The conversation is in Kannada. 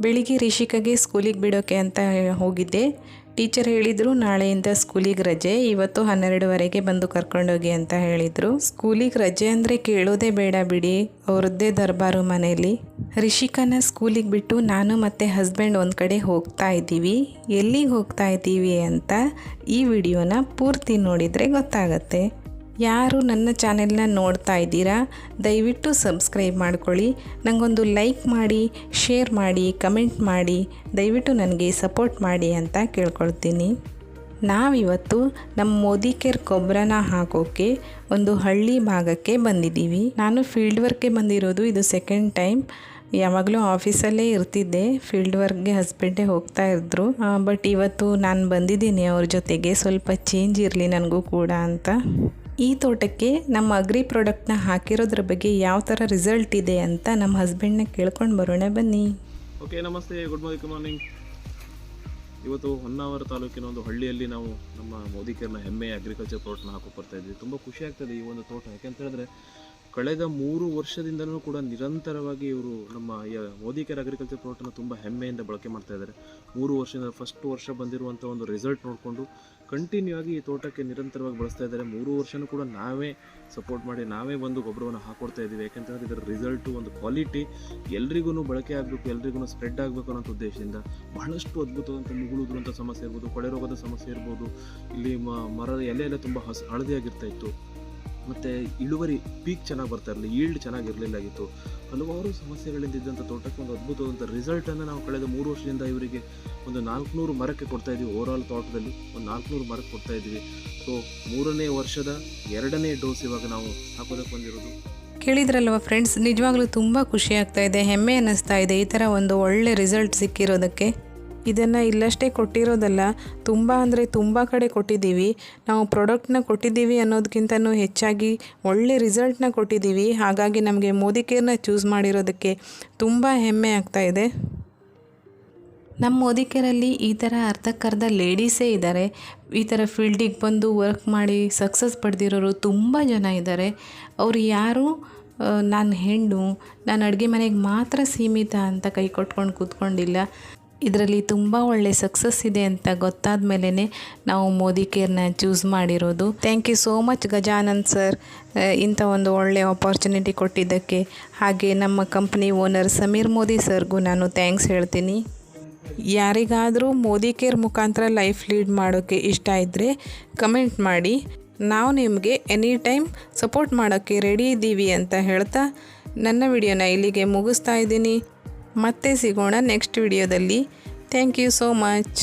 ಬೆಳಿಗ್ಗೆ ರಿಷಿಕಾಗೆ ಸ್ಕೂಲಿಗೆ ಬಿಡೋಕೆ ಅಂತ ಹೋಗಿದ್ದೆ. ಟೀಚರ್ ಹೇಳಿದರು, ನಾಳೆಯಿಂದ ಸ್ಕೂಲಿಗೆ ರಜೆ, ಇವತ್ತು ಹನ್ನೆರಡುವರೆಗೆ ಬಂದು ಕರ್ಕೊಂಡೋಗಿ ಅಂತ ಹೇಳಿದರು. ಸ್ಕೂಲಿಗೆ ರಜೆ ಅಂದರೆ ಕೇಳೋದೇ ಬೇಡ ಬಿಡಿ, ಅವ್ರದ್ದೇ ದರ್ಬಾರು ಮನೆಯಲ್ಲಿ ರಿಷಿಕಾನ ಸ್ಕೂಲಿಗೆ ಬಿಟ್ಟು ನಾನು ಮತ್ತು ಹಸ್ಬೆಂಡ್ ಒಂದು ಕಡೆ ಹೋಗ್ತಾ ಇದ್ದೀವಿ. ಎಲ್ಲಿಗೆ ಹೋಗ್ತಾ ಇದ್ದೀವಿ ಅಂತ ಈ ವಿಡಿಯೋನ ಪೂರ್ತಿ ನೋಡಿದರೆ ಗೊತ್ತಾಗತ್ತೆ. ಯಾರು ನನ್ನ ಚಾನೆಲ್ನ ನೋಡ್ತಾ ಇದ್ದೀರಾ, ದಯವಿಟ್ಟು ಸಬ್ಸ್ಕ್ರೈಬ್ ಮಾಡ್ಕೊಳ್ಳಿ. ನನಗೊಂದು ಲೈಕ್ ಮಾಡಿ, ಶೇರ್ ಮಾಡಿ, ಕಮೆಂಟ್ ಮಾಡಿ, ದಯವಿಟ್ಟು ನನಗೆ ಸಪೋರ್ಟ್ ಮಾಡಿ ಅಂತ ಕೇಳ್ಕೊಳ್ತೀನಿ. ನಾವಿವತ್ತು ನಮ್ಮ ಮೋದಿ ಕೇರ್ ಗೊಬ್ಬರನ ಹಾಕೋಕ್ಕೆ ಒಂದು ಹಳ್ಳಿ ಭಾಗಕ್ಕೆ ಬಂದಿದ್ದೀವಿ. ನಾನು ಫೀಲ್ಡ್ ವರ್ಕ್ಗೆ ಬಂದಿರೋದು ಇದು ಸೆಕೆಂಡ್ ಟೈಮ್. ಯಾವಾಗಲೂ ಆಫೀಸಲ್ಲೇ ಇರ್ತಿದ್ದೆ, ಫೀಲ್ಡ್ ವರ್ಕ್ಗೆ ಹಸ್ಬೆಂಡೇ ಹೋಗ್ತಾ ಇದ್ರು. ಬಟ್ ಇವತ್ತು ನಾನು ಬಂದಿದ್ದೀನಿ ಅವ್ರ ಜೊತೆಗೆ. ಸ್ವಲ್ಪ ಚೇಂಜ್ ಇರಲಿ ನನಗೂ ಕೂಡ ಅಂತ. ಈ ತೋಟಕ್ಕೆ ನಮ್ಮ ಅಗ್ರಿ ಪ್ರಾಡಕ್ಟ್ನ ಹಾಕಿರೋದ್ರ ಬಗ್ಗೆ ಯಾವ ಥರ ರಿಸಲ್ಟ್ ಇದೆ ಅಂತ ನಮ್ಮ ಹಸ್ಬೆಂಡ್ನ ಕೇಳ್ಕೊಂಡು ಬರೋಣ ಬನ್ನಿ. ಓಕೆ, ನಮಸ್ತೆ, ಗುಡ್ ಮಾರ್ನಿಂಗ್ ಗುಡ್ ಮಾರ್ನಿಂಗ್. ಇವತ್ತು ಹೊನ್ನಾವರ ತಾಲೂಕಿನ ಒಂದು ಹಳ್ಳಿಯಲ್ಲಿ ನಾವು ನಮ್ಮ ಮೋದಿಕೇರ್ನ ಹೆಮ್ಮೆ ಅಗ್ರಿಕಲ್ಚರ್ ಪ್ರಾಡಕ್ಟ್ನ ಹಾಕೋ ಬರ್ತಾ ಇದ್ವಿ ತುಂಬ ಖುಷಿ ಆಗ್ತದೆ ಈ ಒಂದು ತೋಟ. ಯಾಕೆಂತ ಹೇಳಿದ್ರೆ ಕಳೆದ ಮೂರು ವರ್ಷದಿಂದಲೂ ಕೂಡ ನಿರಂತರವಾಗಿ ಇವರು ನಮ್ಮ ಮೋದಿ ಕೇರ್ ಅಗ್ರಿಕಲ್ಚರ್ ಪ್ರಾಡಕ್ಟನ್ನು ತುಂಬ ಹೆಮ್ಮೆಯಿಂದ ಬಳಕೆ ಮಾಡ್ತಾ ಇದ್ದಾರೆ. ಮೂರು ವರ್ಷದಿಂದ ಫಸ್ಟ್ ವರ್ಷ ಬಂದಿರುವಂಥ ಒಂದು ರಿಸಲ್ಟ್ ನೋಡಿಕೊಂಡು ಕಂಟಿನ್ಯೂ ಆಗಿ ಈ ತೋಟಕ್ಕೆ ನಿರಂತರವಾಗಿ ಬಳಸ್ತಾ ಇದ್ದಾರೆ. ಮೂರು ವರ್ಷನೂ ಕೂಡ ನಾವೇ ಸಪೋರ್ಟ್ ಮಾಡಿ, ನಾವೇ ಒಂದು ಗೊಬ್ಬರವನ್ನು ಹಾಕೊಡ್ತಾ ಇದ್ದೀವಿ. ಯಾಕೆಂತಂದರೆ ಇದರ ರಿಸಲ್ಟು ಒಂದು ಕ್ವಾಲಿಟಿ ಎಲ್ರಿಗೂ ಬಳಕೆ ಆಗಬೇಕು ಎಲ್ರಿಗೂ ಸ್ಪ್ರೆಡ್ ಆಗಬೇಕು ಅನ್ನೋ ಉದ್ದೇಶದಿಂದ ಬಹಳಷ್ಟು ಅದ್ಭುತವಾದಂಥ ಮುಗುಳುದ್ರಂಥ ಸಮಸ್ಯೆ ಇರ್ಬೋದು, ಕೊಳೆ ರೋಗದ ಸಮಸ್ಯೆ ಇರ್ಬೋದು, ಇಲ್ಲಿ ಮರದ ಎಲೆ ಎಲ್ಲ ತುಂಬ ಹಸ್, ಹಳದಿಯಾಗಿರ್ತಾ ಇತ್ತು. ಮತ್ತು ಇಳುವರಿ ಪೀಕ್ ಚೆನ್ನಾಗಿ ಬರ್ತಾ ಇರಲಿಲ್ಲ ಈಲ್ಡ್ ಚೆನ್ನಾಗಿರಲಿಲ್ಲಾಗಿತ್ತು ಹಲವಾರು ಸಮಸ್ಯೆಗಳಿಂದ ಇದ್ದಂಥ ತೋಟಕ್ಕೆ ಒಂದು ಅದ್ಭುತವಾದಂಥ ರಿಸಲ್ಟನ್ನು ನಾವು ಕಳೆದ ಮೂರು ವರ್ಷದಿಂದ ಇವರಿಗೆ ಒಂದು ನಾಲ್ಕುನೂರು ಮರಕ್ಕೆ ಕೊಡ್ತಾ ಇದ್ದೀವಿ ಓವರಾಲ್ ತೋಟದಲ್ಲಿ ಒಂದು ನಾಲ್ಕುನೂರು ಮರಕ್ಕೆ ಕೊಡ್ತಾ ಇದ್ದೀವಿ ಸೊ ಮೂರನೇ ವರ್ಷದ ಎರಡನೇ ಡೋಸ್ ಇವಾಗ ನಾವು ಹಾಕೋದಕ್ಕೆ ಬಂದಿರೋದು. ಕೇಳಿದ್ರಲ್ವ ಫ್ರೆಂಡ್ಸ್ ನಿಜವಾಗ್ಲೂ ತುಂಬ ಖುಷಿ ಆಗ್ತಾ ಇದೆ, ಹೆಮ್ಮೆ ಅನ್ನಿಸ್ತಾ ಇದೆ, ಈ ಥರ ಒಂದು ಒಳ್ಳೆ ರಿಸಲ್ಟ್ ಸಿಕ್ಕಿರೋದಕ್ಕೆ. ಇದನ್ನು ಇಲ್ಲಷ್ಟೇ ಕೊಟ್ಟಿರೋದಲ್ಲ, ತುಂಬ ಅಂದರೆ ತುಂಬ ಕಡೆ ಕೊಟ್ಟಿದ್ದೀವಿ. ನಾವು ಪ್ರಾಡಕ್ಟ್ನ ಕೊಟ್ಟಿದ್ದೀವಿ ಅನ್ನೋದಕ್ಕಿಂತನೂ ಹೆಚ್ಚಾಗಿ ಒಳ್ಳೆ ರಿಸಲ್ಟ್ನ ಕೊಟ್ಟಿದ್ದೀವಿ. ಹಾಗಾಗಿ ನಮಗೆ ಮೋದಿ ಕೇರ್ನ ಚೂಸ್ ಮಾಡಿರೋದಕ್ಕೆ ತುಂಬ ಹೆಮ್ಮೆ ಆಗ್ತಾ ಇದೆ. ನಮ್ಮ ಮೋದಿಕೇರಲ್ಲಿ ಈ ಥರ ಅರ್ಧಕ್ಕರ್ಧ ಲೇಡೀಸೇ ಇದ್ದಾರೆ ಈ ಥರ ಫೀಲ್ಡಿಗೆ ಬಂದು ವರ್ಕ್ ಮಾಡಿ ಸಕ್ಸಸ್ ಪಡೆದಿರೋರು ತುಂಬ ಜನ ಇದ್ದಾರೆ ಅವರು ಯಾರು? ನಾನು ಹೆಣ್ಣು, ನಾನು ಅಡುಗೆ ಮನೆಗೆ ಮಾತ್ರ ಸೀಮಿತ ಅಂತ ಕೈ ಕೊಟ್ಕೊಂಡು ಕೂತ್ಕೊಂಡಿಲ್ಲ. ಇದರಲ್ಲಿ ತುಂಬ ಒಳ್ಳೆ ಸಕ್ಸಸ್ ಇದೆ ಅಂತ ಗೊತ್ತಾದ ಮೇಲೇ ನಾವು ಮೋದಿ ಕೇರ್ನ ಚೂಸ್ ಮಾಡಿರೋದು. Thank you so much Gajanand sir ಇಂಥ ಒಂದು ಒಳ್ಳೆ ಆಪರ್ಚುನಿಟಿ ಕೊಟ್ಟಿದ್ದಕ್ಕೆ. ಹಾಗೆ ನಮ್ಮ ಕಂಪ್ನಿ ಓನರ್ ಸಮೀರ್ ಮೋದಿ ಸರ್ಗೂ ನಾನು ಥ್ಯಾಂಕ್ಸ್ ಹೇಳ್ತೀನಿ. ಯಾರಿಗಾದರೂ ಮೋದಿ ಕೇರ್ ಮುಖಾಂತರ ಲೈಫ್ ಲೀಡ್ ಮಾಡೋಕ್ಕೆ ಇಷ್ಟ ಇದ್ದರೆ ಕಮೆಂಟ್ ಮಾಡಿ. ನಾವು ನಿಮಗೆ ಎನಿ ಟೈಮ್ ಸಪೋರ್ಟ್ ಮಾಡೋಕ್ಕೆ ರೆಡಿ ಇದ್ದೀವಿ ಅಂತ ಹೇಳ್ತಾ ನನ್ನ ವಿಡಿಯೋನ ಇಲ್ಲಿಗೆ ಮುಗಿಸ್ತಾ ಇದ್ದೀನಿ. ಮತ್ತೆ ಸಿಗೋಣ ನೆಕ್ಸ್ಟ್ ವಿಡಿಯೋದಲ್ಲಿ ಥ್ಯಾಂಕ್ ಯು ಸೋ ಮಚ್